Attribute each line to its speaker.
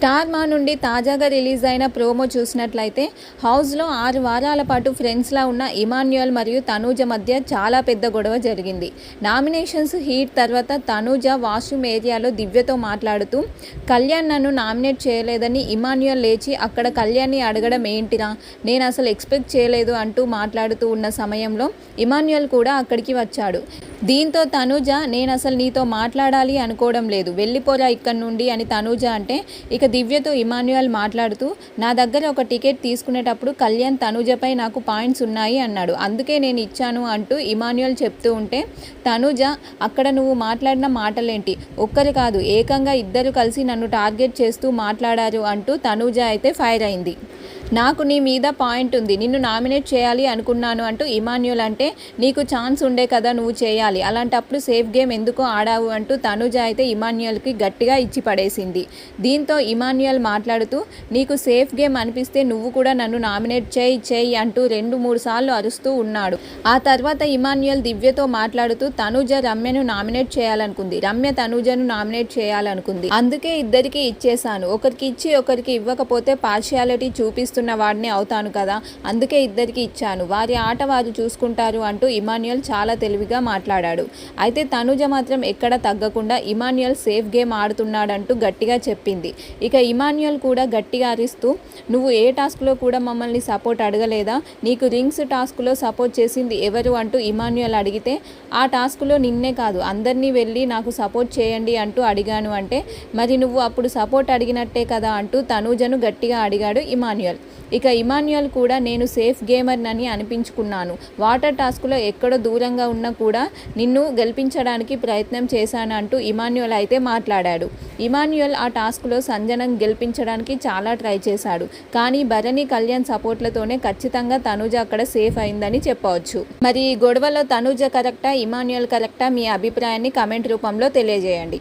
Speaker 1: Star మా నుండి తాజాగా రిలీజ్ అయిన ప్రోమో చూసినట్లయితే హౌస్లో ఆరు వారాల పాటు ఫ్రెండ్స్లా ఉన్న ఇమాన్యుయల్ మరియు తనూజ మధ్య చాలా పెద్ద గొడవ జరిగింది. నామినేషన్స్ హీట్ తర్వాత తనూజ వాష్రూమ్ ఏరియాలో దివ్యతో మాట్లాడుతూ కళ్యాణ్ నన్ను నామినేట్ చేయలేదని ఇమాన్యుయల్ లేచి అక్కడ కళ్యాణ్ని అడగడం ఏంటిరా? నేను అసలు ఎక్స్పెక్ట్ చేయలేదు అంటూ మాట్లాడుతూ ఉన్న సమయంలో ఇమాన్యుయల్ కూడా అక్కడికి వచ్చాడు. దీంతో తనూజ నేను అసలు నీతో మాట్లాడాలి అనుకోవడం లేదు. వెళ్ళిపోరా ఇక్కడ నుండి అని తనూజ అంటే ఇక దివ్యతో ఇమాన్యుయల్ మాట్లాడుతూ నా దగ్గర ఒక టికెట్ తీసుకునేటప్పుడు కళ్యాణ్ తనూజపై నాకు పాయింట్స్ ఉన్నాయి అన్నాడు. అందుకే నేను ఇచ్చాను అంటూ ఇమాన్యుయల్ చెప్తూ ఉంటే తనూజ అక్కడ నువ్వు మాట్లాడిన మాటలేంటి? ఒక్కరు కాదు ఏకంగా ఇద్దరు కలిసి నన్ను టార్గెట్ చేస్తూ మాట్లాడారు అంటూ తనూజ అయితే ఫైర్ అయింది. నాకు నీ మీద పాయింట్ ఉంది. నిన్ను నామినేట్ చేయాలి అనుకున్నాను అంటూ ఇమాన్యుల్ అంటే నీకు ఛాన్స్ ఉండే కదా నువ్వు చేయాలి. అలాంటప్పుడు సేఫ్ గేమ్ ఎందుకు ఆడావు అంటూ తనుజ అయితే ఇమాన్యుయల్కి గట్టిగా ఇచ్చి పడేసింది. దీంతో ఇమాన్యుయల్ మాట్లాడుతూ నీకు సేఫ్ గేమ్ అనిపిస్తే నువ్వు కూడా నన్ను నామినేట్ చేయి చేయి అంటూ రెండు మూడు సార్లు అరుస్తూ ఉన్నాడు. ఆ తర్వాత ఇమాన్యుయల్ దివ్యతో మాట్లాడుతూ తనుజ రమ్యను నామినేట్ చేయాలనుకుంది. రమ్య తనుజను నామినేట్ చేయాలనుకుంది. అందుకే ఇద్దరికి ఇచ్చేశాను. ఒకరికి ఇచ్చి ఒకరికి ఇవ్వకపోతే పార్షియాలిటీ చేస్తున్న వాడిని అవుతాను కదా? అందుకే ఇద్దరికి ఇచ్చాను. వారి ఆట వారు చూసుకుంటారు అంటూ ఇమాన్యుయల్ చాలా తెలివిగా మాట్లాడాడు. అయితే తనుజ మాత్రం ఎక్కడ తగ్గకుండా ఇమాన్యుయల్ సేఫ్ గేమ్ ఆడుతున్నాడంటూ గట్టిగా చెప్పింది. ఇక ఇమాన్యుయల్ కూడా గట్టిగా అరిస్తూ నువ్వు ఏ టాస్క్లో కూడా మమ్మల్ని సపోర్ట్ అడగలేదా? నీకు రింగ్స్ టాస్క్లో సపోర్ట్ చేసింది ఎవరు? అంటూ ఇమాన్యుయల్ అడిగితే ఆ టాస్క్లో నిన్నే కాదు అందరినీ వెళ్ళి నాకు సపోర్ట్ చేయండి అంటూ అడిగాను అంటే మరి నువ్వు అప్పుడు సపోర్ట్ అడిగినట్టే కదా? అంటూ తనూజను గట్టిగా అడిగాడు ఇమాన్యుయల్. ఇక ఇమాన్యుయల్ కూడా నేను సేఫ్ గేమర్నని అనిపించుకున్నాను. వాటర్ టాస్క్లో ఎక్కడో దూరంగా ఉన్నా కూడా నిన్ను గెలిపించడానికి ప్రయత్నం చేశానంటూ ఇమాన్యుయల్ అయితే మాట్లాడాడు. ఇమాన్యుయల్ ఆ టాస్క్లో సంజనం గెలిపించడానికి చాలా ట్రై చేశాడు. కానీ భరణి కళ్యాణ్ సపోర్ట్లతోనే ఖచ్చితంగా తనుజ అక్కడ సేఫ్ అయిందని చెప్పవచ్చు. మరి ఈ గొడవలో తనుజ కరెక్టా ఇమాన్యుయల్ కరెక్టా మీ అభిప్రాయాన్ని కమెంట్ రూపంలో తెలియజేయండి.